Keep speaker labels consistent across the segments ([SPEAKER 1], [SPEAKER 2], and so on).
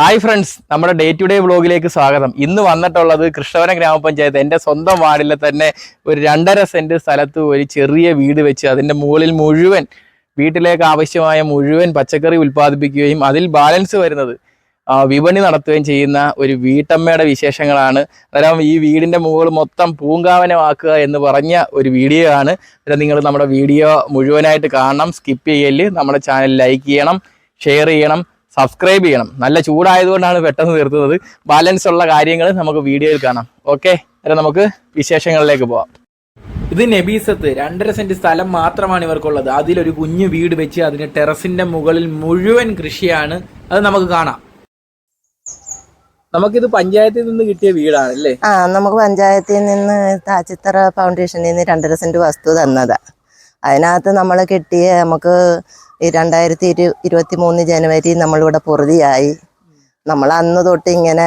[SPEAKER 1] Hi friends നമ്മുടെ day to day വ്ളോഗിലേക്ക് സ്വാഗതം. ഇന്ന് വന്നിട്ടുള്ളത് കൃഷ്ണവന ഗ്രാമപഞ്ചായത്ത്. എന്റെ സ്വന്തം വാർഡിലെ തന്നെ ഒരു രണ്ടര സെന്റ് സ്ഥലത്ത് ഒരു ചെറിയ വീട് വെച്ച് അതിന്റെ മുകളിൽ മുഴുവൻ വീട്ടിലേക്ക് ആവശ്യമായ മുഴുവൻ പച്ചക്കറി ഉൽപ്പാദിപ്പിക്കുകയും അതിൽ ബാലൻസ് വരുന്നത് വിപണി നടത്തുകയും ചെയ്യുന്ന ഒരു വീട്ടമ്മയുടെ വിശേഷങ്ങളാണ്. അന്നേരം ഈ വീടിന്റെ മുകളിൽ മൊത്തം പൂങ്കാവനമാക്കുക എന്ന് പറഞ്ഞ ഒരു വീഡിയോ ആണ്. അന്നേരം നിങ്ങൾ നമ്മുടെ വീഡിയോ മുഴുവനായിട്ട് കാണണം സ്കിപ്പ് ചെയ്യൽ. നമ്മുടെ ചാനൽ ലൈക്ക് ചെയ്യണം ഷെയർ ചെയ്യണം. സബ്സ്ക്രൈബ് ചെയ്യണം. നല്ല ചൂടായതുകൊണ്ടാണ് പെട്ടെന്ന് തീർത്തുന്നത് ബാലൻസ് ഉള്ള കാര്യങ്ങൾ നമുക്ക് വീഡിയോയിൽ കാണാം. ഓക്കെ അന്നേരം നമുക്ക് വിശേഷങ്ങളിലേക്ക് പോവാം. ഇത് നബീസത്ത് രണ്ടര സെന്റ് സ്ഥലം മാത്രമാണ് ഇവർക്കുള്ളത്. അതിലൊരു കുഞ്ഞു വീട് വെച്ച് അതിന് ടെറസിന്റെ മുകളിൽ മുഴുവൻ കൃഷിയാണ്. അത് നമുക്ക് കാണാം. നമുക്കിത് പഞ്ചായത്തിൽ നിന്ന് കിട്ടിയ വീടാണ് അല്ലേ
[SPEAKER 2] ആ നമുക്ക് പഞ്ചായത്തിൽ നിന്ന് താച്ചിത്തറ ഫൗണ്ടേഷനിൽ നിന്ന് രണ്ടര സെന്റ് വസ്തു തന്നതാ. അതിനകത്ത് നമ്മൾ കിട്ടിയ നമുക്ക് ഈ രണ്ടായിരത്തി ഇരു ഇരുപത്തി മൂന്ന് ജനുവരി നമ്മളിവിടെ പൊറുതിയായി. നമ്മൾ അന്ന് തൊട്ട് ഇങ്ങനെ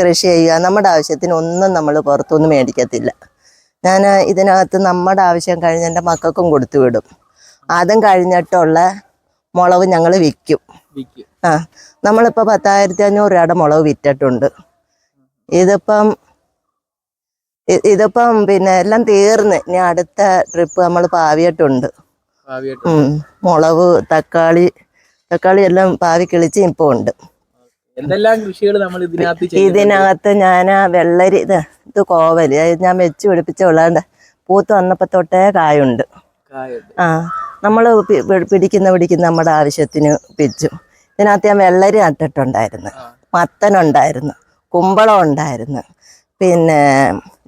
[SPEAKER 1] കൃഷി
[SPEAKER 2] ചെയ്യുക. നമ്മുടെ ആവശ്യത്തിന് ഒന്നും നമ്മൾ പുറത്തൊന്നും മേടിക്കത്തില്ല. ഞാൻ ഇതിനകത്ത് നമ്മുടെ ആവശ്യം കഴിഞ്ഞ എന്റെ മക്കൾക്കും കൊടുത്തു വിടും. അതും കഴിഞ്ഞിട്ടുള്ള മുളക് ഞങ്ങൾ വിൽക്കും. ആ നമ്മളിപ്പോൾ പത്തായിരത്തി അഞ്ഞൂറ് രൂപയുടെ മുളക് വിറ്റിട്ടുണ്ട്. ഇതിപ്പം ഇതിപ്പം പിന്നെ എല്ലാം തീർന്ന്. ഇനി അടുത്ത ട്രിപ്പ് നമ്മൾ പാവിയിട്ടുണ്ട് മുളവ്. മുളക് തക്കാളി തക്കാളി എല്ലാം പാവി കിളിച്ച് ഇപ്പോൾ ഉണ്ട്.
[SPEAKER 1] എന്തെല്ലാം കൃഷികൾ നമ്മൾ ഇതിനകത്ത്
[SPEAKER 2] ഞാൻ ആ വെള്ളരി ഇത് ഇത് കോവൽ ഞാൻ വെച്ച് പിടിപ്പിച്ച ഉള്ളാണ്ട് പൂത്ത് വന്നപ്പോ തൊട്ടേ കായുണ്ട്. ആ നമ്മൾ പിടിക്കുന്ന പിടിക്കുന്ന നമ്മുടെ ആവശ്യത്തിന് പിച്ചു ഇതിനകത്ത് ഞാൻ വെള്ളരി നട്ടിട്ടുണ്ടായിരുന്നു. മത്തനുണ്ടായിരുന്നു. കുമ്പളം ഉണ്ടായിരുന്നു. പിന്നെ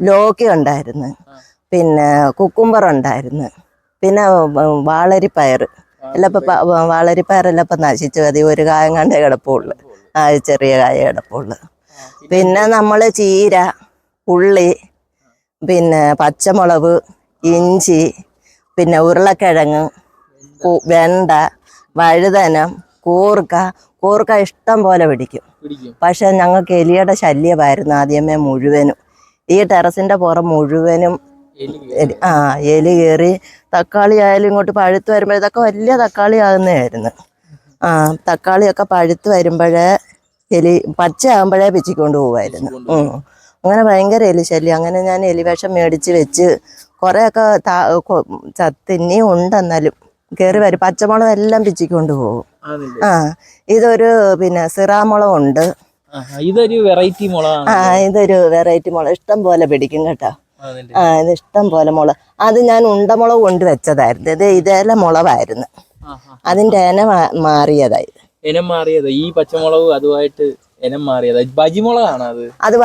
[SPEAKER 2] ലോക്കി ഉണ്ടായിരുന്നു. പിന്നെ കുക്കുംബർ ഉണ്ടായിരുന്നു. പിന്നെ വാളരിപ്പയർ. എല്ലാം ഇപ്പം വാളരിപ്പയറെല്ലാം ഇപ്പം നശിച്ചു. മതി ഒരു കായം കണ്ടേ കിടപ്പുള്ളു. ആ ചെറിയ കായ കിടപ്പുള്ളു. പിന്നെ നമ്മൾ ചീര ഉള്ളി പിന്നെ പച്ചമുളക് ഇഞ്ചി പിന്നെ ഉരുളക്കിഴങ്ങ് വെണ്ട വഴുതനം കൂർക്ക. കൂർക്ക ഇഷ്ടം പോലെ പിടിക്കും. പക്ഷെ ഞങ്ങൾക്ക് എലിയുടെ ശല്യമായിരുന്നു ആദ്യമേ മുഴുവനും. ഈ ടെറസിന്റെ പുറം മുഴുവനും ആ എലി കയറി. തക്കാളി ആയാലും ഇങ്ങോട്ട് പഴുത്ത് വരുമ്പോഴതൊക്കെ വലിയ തക്കാളി ആകുന്നതായിരുന്നു ആ തക്കാളിയൊക്കെ പഴുത്ത് വരുമ്പോഴേ എലി പച്ച ആകുമ്പോഴേ പിച്ചിക്കൊണ്ട് പോവായിരുന്നു അങ്ങനെ ഭയങ്കര എലി ശല്യം. അങ്ങനെ ഞാൻ എലിവേഷം മേടിച്ച് വെച്ച് കുറേയൊക്കെ താ ഉണ്ടെന്നാലും കയറി വരും. പച്ചമുളകെല്ലാം പിച്ചിക്കൊണ്ട് പോകും? ആ ഇതൊരു പിന്നെ സിറാമുളക് ഉണ്ട്
[SPEAKER 1] ഇതൊരു വെറൈറ്റി മുളകാണ്
[SPEAKER 2] ആ ഇതൊരു വെറൈറ്റി മുള ഇഷ്ടം പോലെ പിടിക്കും കേട്ടോ? ആ ഇത് ഇഷ്ടം പോലെ മുള അത് ഞാൻ ഉണ്ടമുളക് കൊണ്ട് വെച്ചതായിരുന്നു. ഇത് ഇതേല
[SPEAKER 1] മുളവായിരുന്നു.
[SPEAKER 2] അതിന്റെ ഇന മാറിയതായി.
[SPEAKER 1] ഇനം മാറിയത്. ഈ പച്ചമുളക് അതുമായിട്ട് ഇനം മാറിയത്. ബജിമുളകാണ് അത്?
[SPEAKER 2] അത്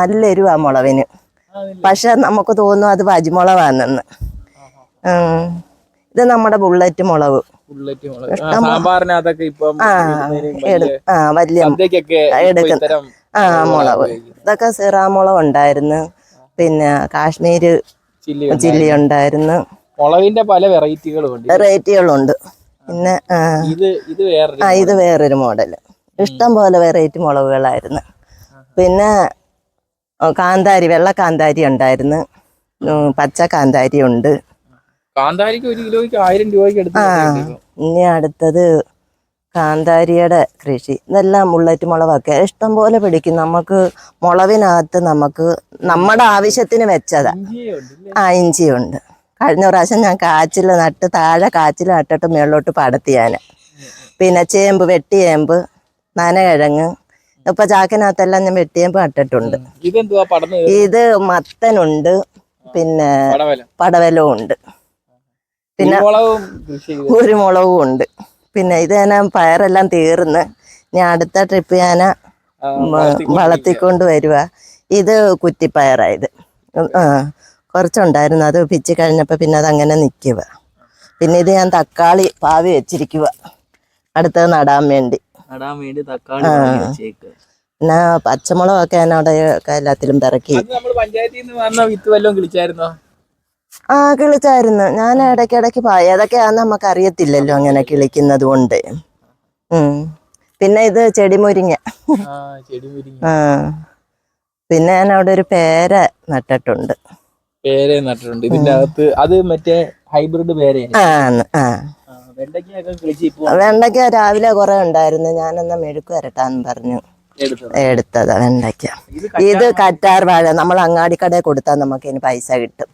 [SPEAKER 2] നല്ല എരിവാ മുളവിന്? പക്ഷെ നമുക്ക് തോന്നും അത് വജിമുളകാണെന്ന്. ഇത് നമ്മുടെ ബുള്ളറ്റ് മുളക്.
[SPEAKER 1] ബുള്ളറ്റ് മുളക് ആ, സാമ്പാറിനകത്തൊക്കെ ഇപ്പം
[SPEAKER 2] ആ
[SPEAKER 1] വലിയ
[SPEAKER 2] ആ വലിയ
[SPEAKER 1] സദ്യക്കൊക്കെ ഇപ്പൊ
[SPEAKER 2] എടുക്കും.
[SPEAKER 1] ഇത്തരം
[SPEAKER 2] ആ മുളക്. ഇതൊക്കെ സിറാമുളക് ഉണ്ടായിരുന്നു. പിന്നെ കാശ്മീര്
[SPEAKER 1] ചില്ലി
[SPEAKER 2] ചില്ലി ഉണ്ടായിരുന്നു.
[SPEAKER 1] മുളകിന്റെ പല വെറൈറ്റികളും ഉണ്ട്.
[SPEAKER 2] വെറൈറ്റികളുണ്ട് പിന്നെ ആ
[SPEAKER 1] ഇത് ഇത് വേറൊരു
[SPEAKER 2] ആ ഇത് വേറൊരു മോഡൽ ഇഷ്ടം പോലെ വെറൈറ്റി മുളകുകളായിരുന്നു. പിന്നെ കാന്താരി വെള്ള കാന്താരി ഉണ്ടായിരുന്നു. ഉം, പച്ച കാന്താരി ഉണ്ട്.
[SPEAKER 1] കാന്താരിക്ക് ഒരു കിലോയ്ക്ക് ആയിരം രൂപയ്ക്ക് എടുത്ത്
[SPEAKER 2] ഇനി അടുത്തത് കാന്താരിയുടെ കൃഷി. ഇതെല്ലാം മുള്ളറ്റ് മുളകൊക്കെ ഇഷ്ടം പോലെ പിടിക്കും. നമുക്ക് മുളവിനകത്ത് നമുക്ക് നമ്മുടെ ആവശ്യത്തിന് വെച്ചതാ? ആ ഇഞ്ചിയുണ്ട്. കഴിഞ്ഞ പ്രാവശ്യം ഞാൻ കാച്ചിൽ നട്ട് താഴെ കാച്ചിൽ നട്ടിട്ട് മേളിലോട്ട് പടത്തി ഞാൻ. പിന്നെ ചേമ്പ് വെട്ടിയേമ്പ് നനകിഴങ്ങ്. ഇപ്പൊ ചാക്കിനകത്തെല്ലാം ഞാൻ വെട്ടിയേമ്പ് നട്ടിട്ടുണ്ട്. ഇത് മത്തനുണ്ട്. പിന്നെ
[SPEAKER 1] പടവലം.
[SPEAKER 2] പടവലവും ഉണ്ട്. പിന്നെ
[SPEAKER 1] ഒരു
[SPEAKER 2] മുളകും ഉണ്ട്. പിന്നെ ഇത് ഞാൻ പയറെല്ലാം തീർന്ന്. ഞാൻ അടുത്ത ട്രിപ്പ് ഞാൻ
[SPEAKER 1] ആ.
[SPEAKER 2] വളർത്തിക്കൊണ്ട് വരുക ഇത് കുറ്റിപ്പയറായത് ആ കുറച്ചുണ്ടായിരുന്നു. അത് പിച്ച് കഴിഞ്ഞപ്പോൾ പിന്നെ അതങ്ങനെ നിൽക്കുക പിന്നെ ഇത് ഞാൻ തക്കാളി പാവി വെച്ചിരിക്കുക അടുത്തത് നടാൻ വേണ്ടി.
[SPEAKER 1] നടാൻ വേണ്ടി തക്കാളി വാങ്ങി വെച്ചേക്ക്.
[SPEAKER 2] പിന്നെ പച്ചമുളകൊക്കെ ഞാൻ അവിടെ എല്ലാത്തിലും പിറക്കി.
[SPEAKER 1] പഞ്ചായത്തിൽ നിന്ന് വന്ന വിത്ത് വല്ലതും കിളിച്ചായിരുന്നോ?
[SPEAKER 2] ആ കിളിച്ചായിരുന്നു. ഞാൻ ഇടയ്ക്കിടയ്ക്ക് പാ ഏതൊക്കെയാന്ന് നമുക്ക് അറിയത്തില്ലല്ലോ അങ്ങനെ കിളിക്കുന്നത് കൊണ്ട്. പിന്നെ ഇത് ചെടിമുരിങ്ങ.
[SPEAKER 1] ആ ചെടി മുരിങ്ങ
[SPEAKER 2] പിന്നെ ഞാൻ അവിടെ ഒരു പേര നട്ടിട്ടുണ്ട്.
[SPEAKER 1] പേര നട്ടിട്ടുണ്ട്. ഇതിന്റെ അകത്ത് അത് മറ്റേ ഹൈബ്രിഡ് പേര
[SPEAKER 2] വെണ്ടയ്ക്ക രാവിലെ കുറെ ഉണ്ടായിരുന്നു. ഞാനെന്നാ മെഴുക്ക് വരട്ടാന്ന് പറഞ്ഞു.
[SPEAKER 1] എടുത്തത്?
[SPEAKER 2] വെണ്ടയ്ക്ക.
[SPEAKER 1] ഇത്
[SPEAKER 2] കറ്റാർ വാഴ. നമ്മൾ അങ്ങാടിക്കടയിൽ കൊടുത്താൽ നമുക്ക് ഇനി പൈസ കിട്ടും.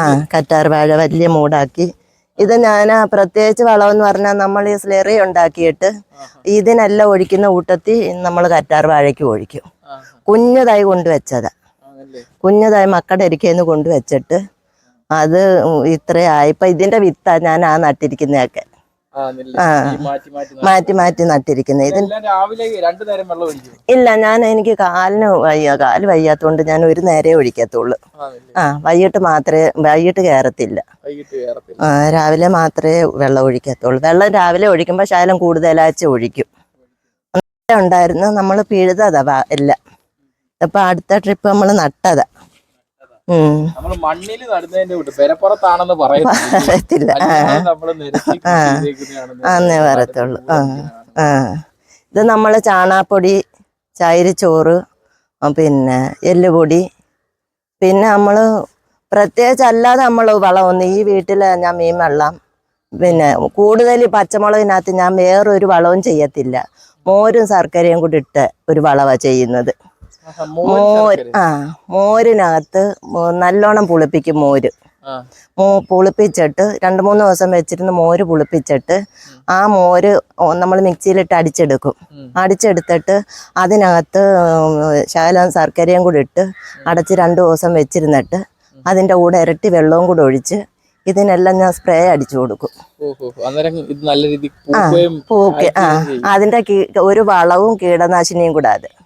[SPEAKER 2] ആ കറ്റാർ വാഴ വലിയ മൂടാക്കി. ഇത് ഞാൻ പ്രത്യേകിച്ച് വളമെന്ന് പറഞ്ഞാൽ നമ്മൾ ഈ സ്ലെറി ഉണ്ടാക്കിയിട്ട് ഇതിനെല്ലാം ഒഴിക്കുന്ന കൂട്ടത്തിൽ നമ്മൾ കറ്റാർ വാഴയ്ക്ക് ഒഴിക്കും. കുഞ്ഞതായി കൊണ്ടുവച്ചതാ
[SPEAKER 1] കുഞ്ഞതായി
[SPEAKER 2] കുഞ്ഞു മക്കളുടെ ഇരിക്കുന്നു കൊണ്ടുവച്ചിട്ട് അത് ഇത്രയായി. ഇപ്പം ഇതിന്റെ വിത്താണ് ഞാൻ ആ നട്ടിരിക്കുന്നതൊക്കെ.
[SPEAKER 1] മാറ്റി മാറ്റി
[SPEAKER 2] നട്ടിരിക്കുന്നത്. ഇത്
[SPEAKER 1] ഇതെല്ലാം രാവിലെ രണ്ടു നേരം വെള്ളം ഒഴിക്കും
[SPEAKER 2] ഇല്ല ഞാൻ എനിക്ക് കാലിന് വയ്യ കാൽ വയ്യാത്തോണ്ട് ഞാൻ ഒരു നേരെ ഒഴിക്കത്തുള്ളൂ. ആ വൈകിട്ട് മാത്രമേ വൈകിട്ട് കയറത്തില്ല രാവിലെ മാത്രമേ വെള്ളം ഒഴിക്കത്തുള്ളൂ. വെള്ളം രാവിലെ ഒഴിക്കുമ്പോൾ ശകലം കൂടുതലാച്ച് ഒഴിക്കും. ഉണ്ടായിരുന്നു നമ്മൾ പിഴുതതാ എല്ലാം. ഇപ്പൊ അടുത്ത ട്രിപ്പ് നമ്മൾ നട്ടതാ.
[SPEAKER 1] നമ്മൾ മണ്ണിൽ നടുന്നതിന്റെ വിട്ട് പെരപ്പുറത്താണെന്ന് പറയുന്നത്
[SPEAKER 2] അന്നേ പറയത്തുള്ളൂ. ഇത് നമ്മൾ ചാണാപ്പൊടി ചായരിച്ചോറ് പിന്നെ എല്ലുപൊടി. പിന്നെ നമ്മൾ പ്രത്യേകിച്ച് അല്ലാതെ നമ്മൾ വളമൊന്നും ഈ വീട്ടിൽ ഞാൻ മീൻ വെള്ളം പിന്നെ കൂടുതൽ പച്ചമുളകിനകത്ത് ഞാൻ വേറൊരു വളവും ചെയ്യത്തില്ല. മോരും ശർക്കരയും കൂടി ഇട്ട് ഒരു വളവാണ് ചെയ്യുന്നത്.
[SPEAKER 1] മോര്
[SPEAKER 2] ആ മോരിനകത്ത് നല്ലോണം പുളിപ്പിക്കും മോര്. മോ പുളിപ്പിച്ചിട്ട് രണ്ട് മൂന്ന് ദിവസം വെച്ചിരുന്ന് മോര് പുളിപ്പിച്ചിട്ട് ആ മോര് നമ്മൾ മിക്സിയിലിട്ട് അടിച്ചെടുക്കും. അടിച്ചെടുത്തിട്ട് അതിനകത്ത് ശകലം ശർക്കരയും കൂടി ഇട്ട് അടച്ച് രണ്ട് ദിവസം വെച്ചിരുന്നിട്ട് അതിന്റെ കൂടെ ഇരട്ടി വെള്ളവും കൂടെ ഒഴിച്ച് ഇതിനെല്ലാം ഞാൻ സ്പ്രേ അടിച്ചു കൊടുക്കും.
[SPEAKER 1] നല്ല രീതിക്ക് പൂക്കുകയും
[SPEAKER 2] പൂക്ക് ആ അതിന്റെ ഒരു വളവും കീടനാശിനിയും കൂടെ അത്
[SPEAKER 1] ആ,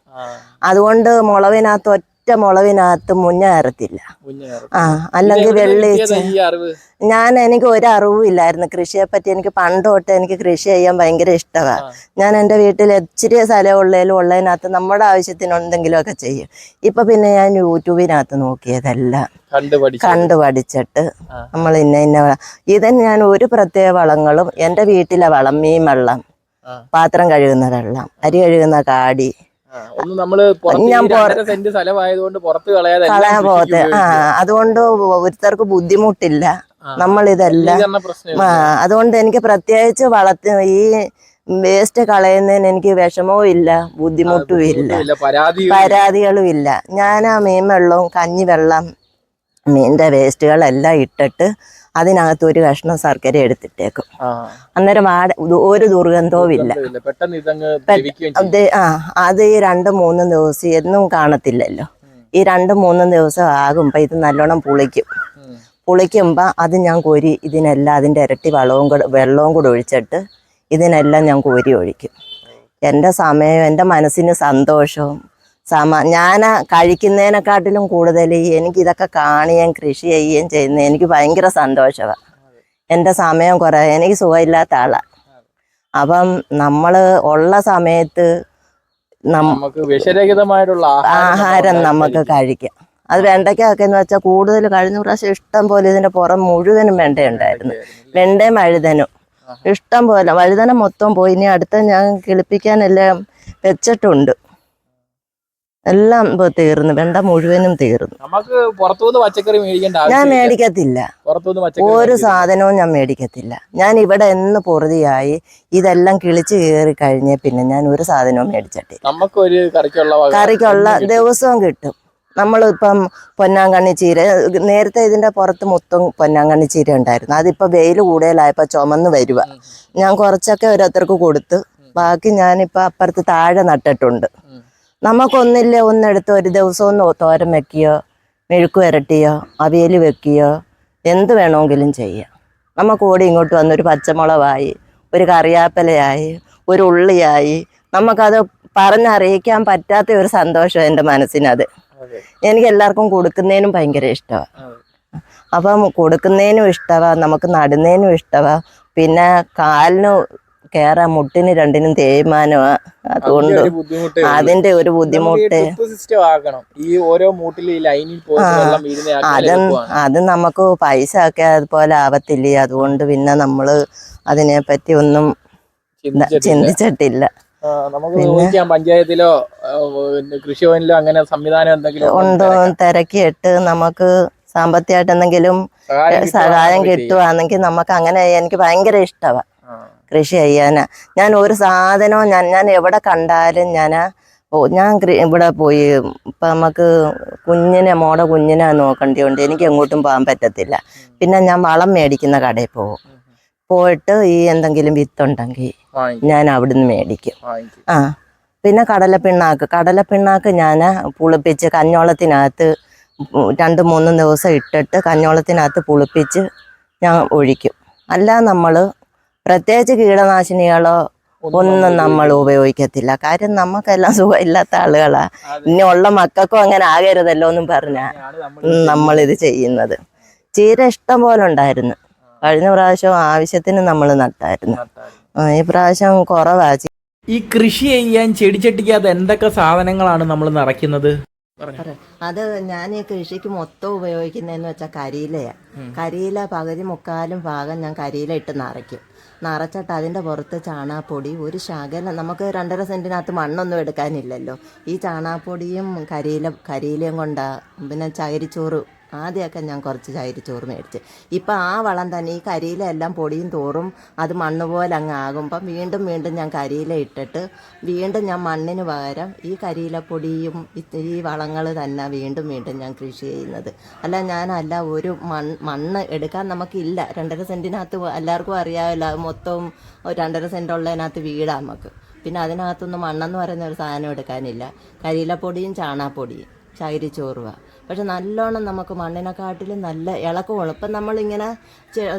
[SPEAKER 2] അതുകൊണ്ട് മുളവിനകത്ത് ഒറ്റ മുളവിനകത്ത് മുഞ്ഞ കയറത്തില്ല. ആ അല്ലെങ്കിൽ വെള്ളിച്ച ഞാൻ എനിക്ക് ഒരു അറിവും ഇല്ലായിരുന്നു. കൃഷിയെ പറ്റി എനിക്ക് പണ്ട് തൊട്ട് എനിക്ക് കൃഷി ചെയ്യാൻ ഭയങ്കര ഇഷ്ടമാണ്. ഞാൻ എന്റെ വീട്ടിൽ ഇച്ചിരി സ്ഥലം ഉള്ളതിലും ഉള്ളതിനകത്ത് നമ്മുടെ ആവശ്യത്തിന് എന്തെങ്കിലുമൊക്കെ ചെയ്യും. ഇപ്പൊ പിന്നെ ഞാൻ യൂട്യൂബിനകത്ത് നോക്കിയതെല്ലാം
[SPEAKER 1] കണ്ടു പഠിച്ചു.
[SPEAKER 2] കണ്ടു പഠിച്ചിട്ട്. നമ്മൾ ഇന്ന ഇന്ന ഇതിന് ഞാൻ ഒരു പ്രത്യേക വളങ്ങളും എന്റെ വീട്ടിലെ വളം മീൻ വെള്ളം പാത്രം കഴുകുന്ന വെള്ളം അരി കഴുകുന്ന കാടി
[SPEAKER 1] ഒന്ന് നമ്മൾ സെന്റ് സ്ഥലമായതുകൊണ്ട് പുറത്ത് കളയാതെ എല്ലാം
[SPEAKER 2] കളയാൻ പോകത്തെ. ആ അതുകൊണ്ട് ഒരുത്തർക്ക് ബുദ്ധിമുട്ടില്ല.
[SPEAKER 1] നമ്മൾ
[SPEAKER 2] ആ, അതുകൊണ്ട് എനിക്ക് പ്രത്യേകിച്ച് വളർത്തി ഈ വേസ്റ്റ് കളയുന്നതിന് എനിക്ക് വിഷമവും ഇല്ല ബുദ്ധിമുട്ടും ഇല്ല. പരാതികളും ഇല്ല. ഞാൻ ആ മീൻ വെള്ളവും കഞ്ഞി വെള്ളം മീനിന്റെ വേസ്റ്റുകളെല്ലാം ഇട്ടിട്ട് അതിനകത്ത് ഒരു കഷ്ണം ശർക്കര എടുത്തിട്ടേക്കും. അന്നേരം വാട ഒരു ദുർഗന്ധവും ഇല്ല ആ അത് ഈ രണ്ടും മൂന്നും ദിവസം എന്നും കാണത്തില്ലല്ലോ. ഈ രണ്ടും മൂന്നും ദിവസം ആകുമ്പോൾ ഇത് നല്ലോണം പുളിക്കും.
[SPEAKER 1] പുളിക്കുമ്പോ
[SPEAKER 2] പുളിക്കുമ്പോൾ അത് ഞാൻ കോരി ഇതിനെല്ലാം അതിന്റെ ഇരട്ടി വളവും കൂടെ വെള്ളവും കൂടെ ഒഴിച്ചിട്ട് ഇതിനെല്ലാം ഞാൻ കോരി ഒഴിക്കും. എന്റെ സമയം എന്റെ മനസ്സിന് സന്തോഷവും സമ ഞാൻ കഴിക്കുന്നതിനെക്കാട്ടിലും കൂടുതൽ എനിക്കിതൊക്കെ കാണുകയും കൃഷി ചെയ്യുകയും ചെയ്യുന്നത് എനിക്ക് ഭയങ്കര സന്തോഷമാണ് എന്റെ സമയം കുറേ എനിക്ക് സുഖമില്ലാത്ത ആളാണ് അപ്പം നമ്മൾ ഉള്ള സമയത്ത്
[SPEAKER 1] നമുക്ക് വിഷരഹിതമായിട്ടുള്ള
[SPEAKER 2] ആഹാരം നമുക്ക് കഴിക്കാം. അത് വെണ്ടയ്ക്കൊക്കെ എന്ന് വെച്ചാൽ കൂടുതൽ കഴിഞ്ഞ പ്രാവശ്യം ഇഷ്ടം പോലെ ഇതിന്റെ പുറം മുഴുവനും വെണ്ടയുണ്ടായിരുന്നു. വെണ്ടയും വഴുതനും ഇഷ്ടം പോലെ വഴുതന മൊത്തം പോയി. ഇനി അടുത്ത ഞാൻ കിളിപ്പിക്കാനെല്ലാം വെച്ചിട്ടുണ്ട്. എല്ലാം ഇപ്പൊ തീർന്നു. വെണ്ട മുഴുവനും തീർന്നു.
[SPEAKER 1] നമുക്ക് പുറത്തുനിന്ന് പച്ചക്കറി മേടിക്കേണ്ട
[SPEAKER 2] ഞാൻ മേടിക്കത്തില്ല.
[SPEAKER 1] പുറത്തുനിന്ന്
[SPEAKER 2] ഒരു സാധനവും ഞാൻ മേടിക്കത്തില്ല. ഞാൻ ഇവിടെ എന്ന് പൊറുതിയായി ഇതെല്ലാം കിളിച്ചു കയറി കഴിഞ്ഞ പിന്നെ ഞാൻ ഒരു സാധനവും മേടിച്ചട്ടെ
[SPEAKER 1] നമുക്കൊരു കറിക്കുള്ള
[SPEAKER 2] കറിക്കുള്ള. ദിവസവും കിട്ടും. നമ്മളിപ്പം പൊന്നാങ്കണ്ണി ചീര നേരത്തെ ഇതിന്റെ പുറത്ത് മൊത്തം പൊന്നാങ്കണ്ണി ചീര ഉണ്ടായിരുന്നു. അതിപ്പോ വെയിൽ കൂടുതലായപ്പോ ചുമന്ന് വരുക ഞാൻ കുറച്ചൊക്കെ ഓരോരുത്തർക്ക് കൊടുത്ത് ബാക്കി ഞാനിപ്പോ അപ്പുറത്ത് താഴെ നട്ടിട്ടുണ്ട്. നമുക്കൊന്നില്ല ഒന്നെടുത്ത് ഒരു ദിവസം ഒന്ന് തോരൻ വെക്കുകയോ മെഴുക്ക് വരട്ടിയോ? അവിയൽ വെക്കുകയോ എന്ത് വേണമെങ്കിലും ചെയ്യാം. നമുക്ക് ഓടി ഇങ്ങോട്ട് വന്ന് ഒരു പച്ചമുളകായി ഒരു കറിയാപ്പലയായി ഒരു ഉള്ളിയായി നമുക്കത് പറഞ്ഞറിയിക്കാൻ പറ്റാത്ത ഒരു സന്തോഷം എന്റെ മനസ്സിനത്. എനിക്ക് എല്ലാവർക്കും കൊടുക്കുന്നതിനും ഭയങ്കര ഇഷ്ടമാണ് അപ്പം കൊടുക്കുന്നതിനും ഇഷ്ടമാണ് നമുക്ക് നടുന്നതിനും ഇഷ്ടമാണ് പിന്നെ കാലിന് കയറാൻ മുട്ടിന് രണ്ടിനും തേയ്മാനമാണ് അതുകൊണ്ട്
[SPEAKER 1] അതിന്റെ ഒരു ബുദ്ധിമുട്ട് ഈ ഓരോ മൂട്ടിൽ ലൈനിൽ
[SPEAKER 2] അത് അത് നമുക്ക് പൈസ ഒക്കെ അതുപോലെ ആവത്തില്ലേ? അതുകൊണ്ട് പിന്നെ നമ്മൾ അതിനെ പറ്റി ഒന്നും ചിന്തിച്ചിട്ടില്ല.
[SPEAKER 1] നമുക്ക് പഞ്ചായത്തിലോ കൃഷി ഭവനിലോ കൃഷിഭവനിലോ അങ്ങനെ സംവിധാനം എന്തെങ്കിലും
[SPEAKER 2] ഉണ്ടോ? തിരക്കിയിട്ട് നമുക്ക് സാമ്പത്തികമായിട്ട് എന്തെങ്കിലും
[SPEAKER 1] സഹായം കിട്ടുവാണെങ്കിൽ
[SPEAKER 2] കിട്ടുവാണെങ്കിൽ നമുക്ക് അങ്ങനെ എനിക്ക് ഭയങ്കര ഇഷ്ടമാണ് കൃഷി ചെയ്യാനാ. ഞാൻ ഒരു സാധനവും ഞാൻ ഞാൻ എവിടെ കണ്ടാലും ഞാൻ ഞാൻ ഇവിടെ പോയി ഇപ്പം നമുക്ക് കുഞ്ഞിനെ മോടെ കുഞ്ഞിനെ നോക്കേണ്ടതുകൊണ്ട് എനിക്ക് എങ്ങോട്ടും പോകാൻ പറ്റത്തില്ല. പിന്നെ ഞാൻ വളം മേടിക്കുന്ന കടയിൽ പോകും. പോയിട്ട് ഈ എന്തെങ്കിലും വിത്തുണ്ടെങ്കിൽ ഞാൻ അവിടുന്ന് മേടിക്കും. ആ പിന്നെ കടല പിണ്ണാക്ക് കടല പിണ്ണാക്ക് ഞാൻ പുളിപ്പിച്ച് കഞ്ഞോളത്തിനകത്ത് രണ്ട് മൂന്ന് ദിവസം ഇട്ടിട്ട് കഞ്ഞോളത്തിനകത്ത് പുളിപ്പിച്ച് ഞാൻ ഒഴിക്കും. അല്ല നമ്മൾ പ്രത്യേകിച്ച് കീടനാശിനികളോ ഒന്നും നമ്മൾ ഉപയോഗിക്കത്തില്ല. കാര്യം നമുക്കെല്ലാം സുഖമില്ലാത്ത ആളുകളാ. ഇനി ഉള്ള മക്കൾക്കും അങ്ങനെ ആകരുതല്ലോ എന്നും പറഞ്ഞ നമ്മളിത് ചെയ്യുന്നത്. ചീര ഇഷ്ടം പോലെ ഉണ്ടായിരുന്നു. കഴിഞ്ഞ പ്രാവശ്യം ആവശ്യത്തിന് നമ്മൾ നട്ടായിരുന്നു. ഈ പ്രാവശ്യം കുറവാ.
[SPEAKER 1] ഈ കൃഷി ചെയ്യാൻ ചെടിച്ചട്ടിക്കകത്ത് എന്തൊക്കെ സാധനങ്ങളാണ് നമ്മൾ നിറയ്ക്കുന്നത്?
[SPEAKER 2] അത് ഞാൻ ഈ കൃഷിക്ക് മൊത്തം ഉപയോഗിക്കുന്നതെന്ന് വെച്ചാൽ കരിയിലയാ. കരിയില പകുതി മുക്കാലും ഭാഗം ഞാൻ കരിയില ഇട്ട് നിറയ്ക്കും. നിറച്ചിട്ട് അതിന്റെ പുറത്ത് ചാണാപ്പൊടി ഒരു ശകലം നമുക്ക് രണ്ടര സെന്റിനകത്ത് മണ്ണൊന്നും എടുക്കാനില്ലല്ലോ. ഈ ചാണാപ്പൊടിയും കരിയില കരിയിലയും കൊണ്ടാണ് പിന്നെ ചകിരിച്ചോറ് ആദ്യമൊക്കെ ഞാൻ കുറച്ച് ചകിരിച്ചോറ് മേടിച്ച്. ഇപ്പം ആ വളം തന്നെ ഈ കരിയിലെല്ലാം പൊടിയും തോറും അത് മണ്ണ് പോലെ അങ്ങ് ആകുമ്പം വീണ്ടും വീണ്ടും ഞാൻ കരിയില ഇട്ടിട്ട് വീണ്ടും ഞാൻ മണ്ണിന് പകരം ഈ കരിയിലപ്പൊടിയും പൊടിയും ഈ വളങ്ങൾ തന്നെ വീണ്ടും വീണ്ടും ഞാൻ കൃഷി ചെയ്യുന്നത്. അല്ല ഞാനല്ല ഒരു മണ്ണ് മണ്ണ് എടുക്കാൻ നമുക്കില്ല. രണ്ടര സെന്റിനകത്ത് എല്ലാവർക്കും അറിയാമല്ലോ മൊത്തവും രണ്ടര സെന്റ് ഉള്ളതിനകത്ത് വീടാ നമുക്ക്. പിന്നെ അതിനകത്തൊന്നും മണ്ണെന്ന് പറയുന്ന ഒരു സാധനം എടുക്കാനില്ല. കരിയിലപ്പൊടിയും ചാണാപ്പൊടിയും ചകിരിച്ചോറുക പക്ഷെ നല്ലോണം നമുക്ക് മണ്ണിനെക്കാട്ടിലും നല്ല ഇളക്കമാണ് ഇപ്പം നമ്മളിങ്ങനെ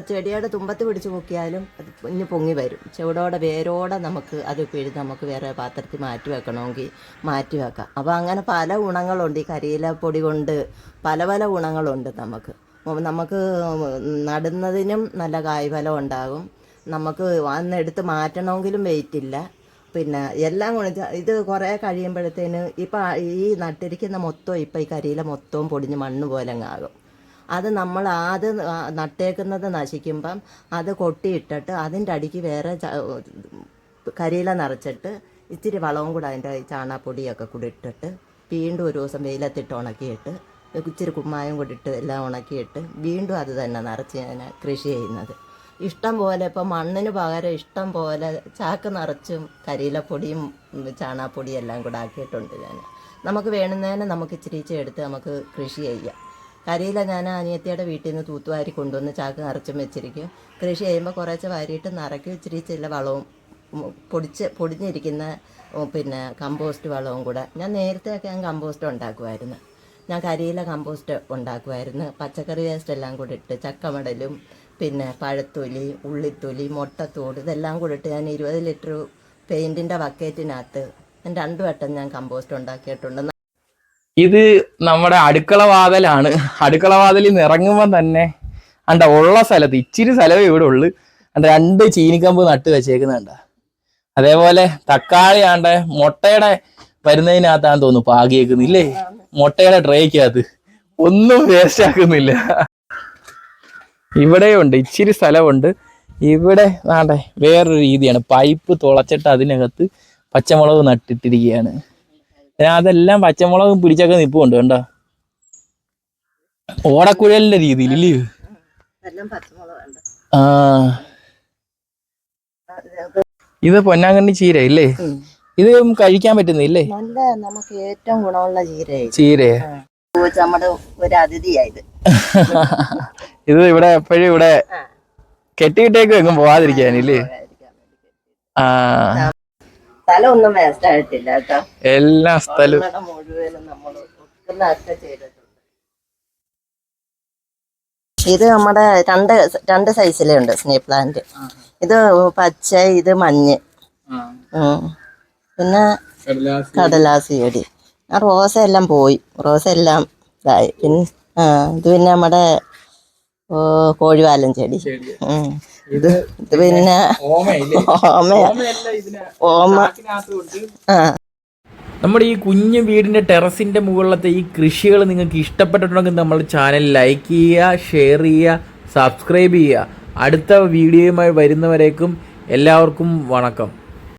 [SPEAKER 2] ചെടിയുടെ തുമ്പത്ത് പിടിച്ച് പൊക്കിയാലും അത് ഇനി പൊങ്ങി വരും. ചുവടോടെ വേരോടെ നമുക്ക് അത് പിഴുത് നമുക്ക് വേറെ പാത്രത്തിൽ മാറ്റി വെക്കണമെങ്കിൽ മാറ്റി വെക്കാം. അപ്പോൾ അങ്ങനെ പല ഗുണങ്ങളുണ്ട്. ഈ കരിയില പൊടി കൊണ്ട് പല പല ഗുണങ്ങളുണ്ട് നമുക്ക്. നമുക്ക് നടുന്നതിനും നല്ല കായ്ഫലം ഉണ്ടാകും. നമുക്ക് വന്നെടുത്ത് മാറ്റണമെങ്കിലും വെയിറ്റ് ഇല്ല. പിന്നെ എല്ലാം കൊണ്ട് ഇത് കുറേ കഴിയുമ്പോഴത്തേന് ഇപ്പം ഈ നട്ടിരിക്കുന്ന മൊത്തം ഇപ്പം ഈ കരിയിലെ മൊത്തവും പൊടിഞ്ഞ് മണ്ണ് പോലെ ആകും. അത് നമ്മൾ ആദ്യം നട്ടേക്കുന്നത് നശിക്കുമ്പം അത് കൊട്ടിയിട്ടിട്ട് അതിന്റെ അടിക്ക് വേറെ കരിയില നിറച്ചിട്ട് ഇച്ചിരി വളവും കൂടെ അതിന്റെ ചാണാപ്പൊടിയൊക്കെ കൂടി ഇട്ടിട്ട് വീണ്ടും ഒരു ദിവസം വെയിലത്തിട്ട് ഉണക്കിയിട്ട് ഇച്ചിരി കുമ്മായം കൂടി ഇട്ട് എല്ലാം ഉണക്കിയിട്ട് വീണ്ടും അത് തന്നെ നിറച്ച് ഞാൻ കൃഷി ചെയ്യുന്നത്. ഇഷ്ടം പോലെ ഇപ്പം മണ്ണിന് പകരം ഇഷ്ടം പോലെ ചാക്ക് നിറച്ചും കരിയിലപ്പൊടിയും ചാണാപ്പൊടിയും എല്ലാം കൂടെ ആക്കിയിട്ടുണ്ട് ഞാൻ. നമുക്ക് വേണുന്നതിനെ നമുക്ക് ഇച്ചിരി എടുത്ത് നമുക്ക് കൃഷി ചെയ്യാം. കരിയില ഞാൻ അനിയത്തിയുടെ വീട്ടിൽ നിന്ന് തൂത്തുവാരി കൊണ്ടുവന്ന് ചാക്ക് നിറച്ചും വെച്ചിരിക്കും. കൃഷി ചെയ്യുമ്പോൾ കുറേശ്ശെ വാരിയിട്ട് നിറയ്ക്കും ചില വളവും പൊടിച്ച് പൊടിഞ്ഞിരിക്കുന്ന പിന്നെ കമ്പോസ്റ്റ് വളവും കൂടെ. ഞാൻ നേരത്തെയൊക്കെ ഞാൻ കമ്പോസ്റ്റ് ഉണ്ടാക്കുമായിരുന്നു. ഞാൻ കരിയില കമ്പോസ്റ്റ് ഉണ്ടാക്കുമായിരുന്നു. പച്ചക്കറി വേസ്റ്റ് എല്ലാം കൂടി ഇട്ട് ചക്കമടലും പിന്നെ പഴത്തൊലി ഉള്ളിത്തൊലി മുട്ടത്തോട് ഇതെല്ലാം കൂടിയിട്ട് ഞാൻ ഇരുപത് ലിറ്റർ പെയിന്റിന്റെ ബക്കറ്റിനകത്ത് രണ്ടു വട്ടം ഞാൻ കമ്പോസ്റ്റ് ഉണ്ടാക്കിയിട്ടുണ്ട്.
[SPEAKER 1] ഇത് നമ്മുടെ അടുക്കള വാതലാണ്. അടുക്കള വാതലിൽ നിറങ്ങുമ്പോൾ തന്നെ അണ്ട ഉള്ള സ്ഥലത്ത് ഇച്ചിരി സ്ഥലമേ ഇവിടെ ഉള്ളു. അണ്ട രണ്ട് ചീനിക്കമ്പ് നട്ട് വെച്ചേക്കുന്നുണ്ട. അതേപോലെ തക്കാളി ആണ്ട മുട്ടയുടെ വരുന്നതിനകത്താന്ന് തോന്നുന്നു പാകിയേക്കുന്നില്ലേ? മുട്ടയുടെ ട്രേക്കകത്ത് ഒന്നും വേസ്റ്റ് ആക്കുന്നില്ല. ഇവിടെയുണ്ട് ഇച്ചിരി സ്ഥലമുണ്ട് ഇവിടെ ആണ്ടെ വേറൊരു രീതിയാണ്. പൈപ്പ് തുളച്ചിട്ട് അതിനകത്ത് പച്ചമുളക് നട്ടിട്ടിരിക്കുകയാണ്. അതെല്ലാം പച്ചമുളകും പിടിച്ചൊക്കെ നിൽപ്പുണ്ട് കണ്ടോ? ഓടക്കുഴലിന്റെ രീതിയിൽ ഇല്ലേ? ആ. ഇത് പൊന്നാങ്കണ്ണി ചീര ഇല്ലേ? ഇത് കഴിക്കാൻ പറ്റുന്നില്ലേ
[SPEAKER 2] നല്ല നമുക്ക് ഏറ്റവും ഗുണമുള്ള ചീര
[SPEAKER 1] ചീര
[SPEAKER 2] നമ്മുടെ ഒരു അതിഥിയായത്
[SPEAKER 1] ഇത് ഇവിടെ എപ്പോഴും ഇവിടെ കെട്ടിയിട്ടേക്ക് എങ്ങും പോവാതിരിക്കാനില്ലേ? ആ
[SPEAKER 2] സ്ഥലം ഒന്നും വേസ്റ്റ് ആയിട്ടില്ല കേട്ടോ.
[SPEAKER 1] എല്ലാ സ്ഥലവും.
[SPEAKER 2] മുഴുവനും നമ്മൾ ഇത് നമ്മുടെ രണ്ട് രണ്ട് സൈസിലേ ഉണ്ട് സ്നേക് പ്ലാന്റ്. ഇത് പച്ച ഇത് മഞ്ഞ്. പിന്നെ കടലാസി ചെടി. ആ റോസ എല്ലാം പോയി. റോസ എല്ലാം ഇതായി. പിന്നെ ഇത് പിന്നെ നമ്മുടെ കോഴിവാലൻ ചെടി. ഇത് ഇത് പിന്നെ ഓമ. ഓമ ആ.
[SPEAKER 1] നമ്മുടെ ഈ കുഞ്ഞു വീടിന്റെ ടെറസിന്റെ മുകളിലത്തെ ഈ കൃഷികൾ നിങ്ങൾക്ക് ഇഷ്ടപ്പെട്ടിട്ടുണ്ടെങ്കിൽ നമ്മൾ ചാനൽ ലൈക്ക് ചെയ്യുക ഷെയർ ചെയ്യുക സബ്സ്ക്രൈബ് ചെയ്യുക. അടുത്ത വീഡിയോയുമായി വരുന്നവരേക്കും എല്ലാവർക്കും വണക്കം.